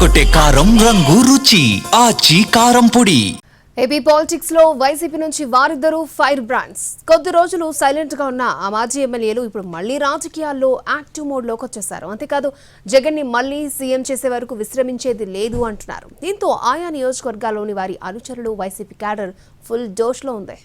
కొట్టే కారం రంగు రుచి ఆచి కారం పొడి. ఏపీ పాలిటిక్స్లో వైసీపీ నుంచి వారిద్దరూ ఫైర్ బ్రాండ్స్. కొద్ది రోజులు సైలెంట్గా ఉన్న ఆ మాజీ ఎమ్మెల్యేలు ఇప్పుడు మళ్ళీ రాజకీయాల్లో యాక్టివ్ మోడ్లోకి వచ్చేశారు అంతేకాదు జగన్ని మళ్ళీ సీఎం చేసే వరకు విశ్రమించేది లేదు అంటున్నారు. దీంతో ఆయా నియోజకవర్గాల్లోని వారి అనుచరులు వైసీపీ క్యాడర్ ఫుల్ జోష్లో ఉంది.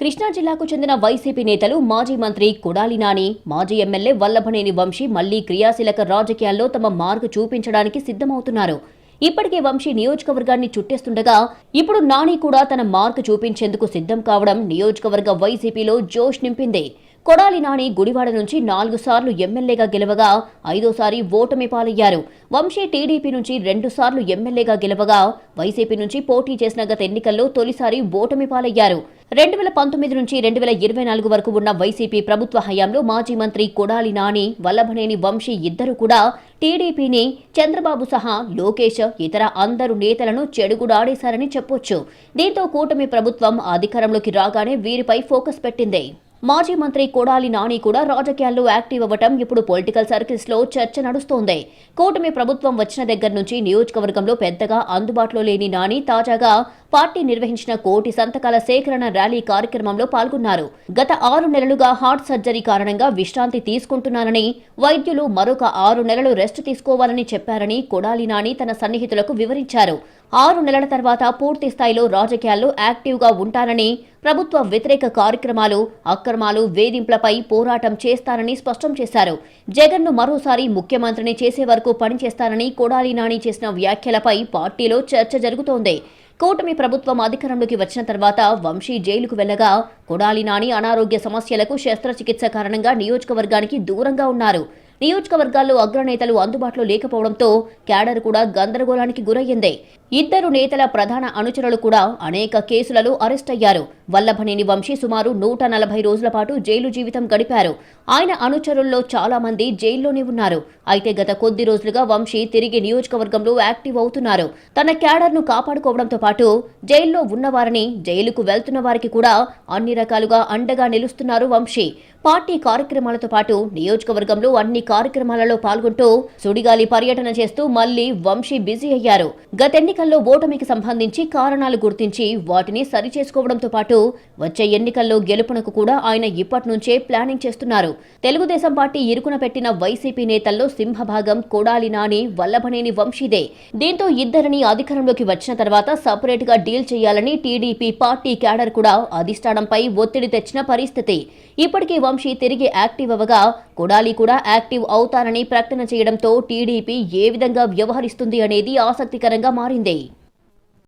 కృష్ణా జిల్లాకు చెందిన వైసీపీ నేతలు మాజీ మంత్రి కొడాలి నాని మాజీ ఎమ్మెల్యే వల్లభనేని వంశీ మళ్ళీ క్రియాశీలక రాజకీయాల్లో తమ మార్కు చూపించడానికి సిద్ధమవుతున్నారు. ఇప్పటికే వంశీ నియోజకవర్గాన్ని చుట్టేస్తుండగా ఇప్పుడు నాని కూడా తన మార్కు చూపించేందుకు సిద్ధం కావడం నియోజకవర్గ వైసీపీలో జోష్ నింపింది. కొడాలి నాని గుడివాడ నుంచి నాలుగు సార్లు ఎమ్మెల్యేగా గెలవగా ఐదోసారి ఓటమి పాలయ్యారు. వంశీ టీడీపీ నుంచి రెండు సార్లు ఎమ్మెల్యేగా గెలవగా వైసీపీ నుంచి పోటీ చేసిన గత ఎన్నికల్లో తొలిసారి ఓటమి పాలయ్యారు. రెండు వేల పంతొమ్మిది నుంచి రెండు వేల ఇరవై నాలుగు వరకు ఉన్న వైసీపీ ప్రభుత్వ హయాంలో మాజీ మంత్రి కొడాలి నాని వల్లభనేని వంశీ ఇద్దరు కూడా టీడీపీని చంద్రబాబు సహా లోకేష్ ఇతర అందరు నేతలను చెడుగుడాడేశారని చెప్పొచ్చు. దీంతో కూటమి ప్రభుత్వం అధికారంలోకి రాగానే వీరిపై ఫోకస్ పెట్టింది. మాజీ మంత్రి కొడాలి నాని కూడా రాజకీయాల్లో యాక్టివ్ అవ్వటం ఇప్పుడు పొలిటికల్ సర్కిల్స్లో చర్చ నడుస్తోంది. కూటమి ప్రభుత్వం వచ్చిన దగ్గర నుంచి నియోజకవర్గంలో పెద్దగా అందుబాటులో లేని నాని తాజాగా పార్టీ నిర్వహించిన కోటి సంతకాల సేకరణ ర్యాలీ కార్యక్రమంలో పాల్గొన్నారు. గత ఆరు నెలలుగా హార్ట్ సర్జరీ కారణంగా విశ్రాంతి తీసుకుంటున్నానని వైద్యులు మరొక ఆరు నెలలు రెస్ట్ తీసుకోవాలని చెప్పారని కొడాలి నాని తన సన్నిహితులకు వివరించారు. ఆరు నెలల తర్వాత పూర్తి స్థాయిలో రాజకీయాల్లో యాక్టివ్గా ఉంటానని ప్రభుత్వ వ్యతిరేక కార్యక్రమాలు అక్రమాలు వేధింపులపై పోరాటం చేస్తానని స్పష్టం చేశారు. జగన్ను మరోసారి ముఖ్యమంత్రిని చేసే వరకు పనిచేస్తానని కొడాలి నాని చేసిన వ్యాఖ్యలపై పార్టీలో చర్చ జరుగుతోంది. కూటమి ప్రభుత్వం అధికారంలోకి వచ్చిన తర్వాత వంశీ జైలుకు వెళ్ళగా కొడాలి నాని అనారోగ్య సమస్యలకు శస్త్రచికిత్స కారణంగా నియోజకవర్గానికి దూరంగా ఉన్నారు. నియోజకవర్గాల్లో అగ్రనేతలు అందుబాటులో లేకపోవడంతో క్యాడర్ కూడా గందరగోళానికి గురయ్యింది. ఇద్దరు నేతల ప్రధాన అనుచరులు కూడా అనేక కేసులలో అరెస్ట్ అయ్యారు. వల్లభనేని వంశీ సుమారు నూట నలభై రోజుల పాటు జైలు జీవితం గడిపారు. ఆయన అనుచరుల్లో చాలా మంది జైల్లోనే ఉన్నారు. అయితే గత కొద్ది రోజులుగా వంశీ తిరిగి నియోజకవర్గంలో యాక్టివ్ అవుతున్నారు. తన క్యాడర్ను కాపాడుకోవడంతో పాటు జైల్లో ఉన్నవారిని జైలుకు వెళ్తున్న వారికి కూడా అన్ని రకాలుగా అండగా నిలుస్తున్నారు వంశీ. పార్టీ కార్యక్రమాలతో పాటు నియోజకవర్గంలో అన్ని కార్యక్రమాలలో పాల్గొంటూ సుడిగాలి పర్యటన చేస్తూ మళ్ళీ వంశీ బిజీ అయ్యారు. గత ఎన్నికల్లో ఓటమికి సంబంధించి కారణాలు గుర్తించి వాటిని సరిచేసుకోవడంతో పాటు వచ్చే ఎన్నికల్లో గెలుపునకు కూడా ఆయన ఇప్పటి నుంచే ప్లానింగ్ చేస్తున్నారు. తెలుగుదేశం పార్టీ ఇరుకున పెట్టిన వైసీపీ నేతల్లో సింహభాగం కొడాలి నాని వల్లభనేని వంశీదే. దీంతో ఇద్దరిని అధికారంలోకి వచ్చిన తర్వాత సపరేట్గా డీల్ చేయాలని టీడీపీ పార్టీ క్యాడర్ కూడా అధిష్టానంపై ఒత్తిడి తెచ్చిన పరిస్థితి. ఇప్పటికే వంశీ తిరిగి యాక్టివ్ అవ్వగా కొడాలి కూడా యాక్టివ్ అవుతారని ప్రకటన చేయడంతో టీడీపీ ఏ విధంగా వ్యవహరిస్తుంది అనేది ఆసక్తికరంగా మారింది.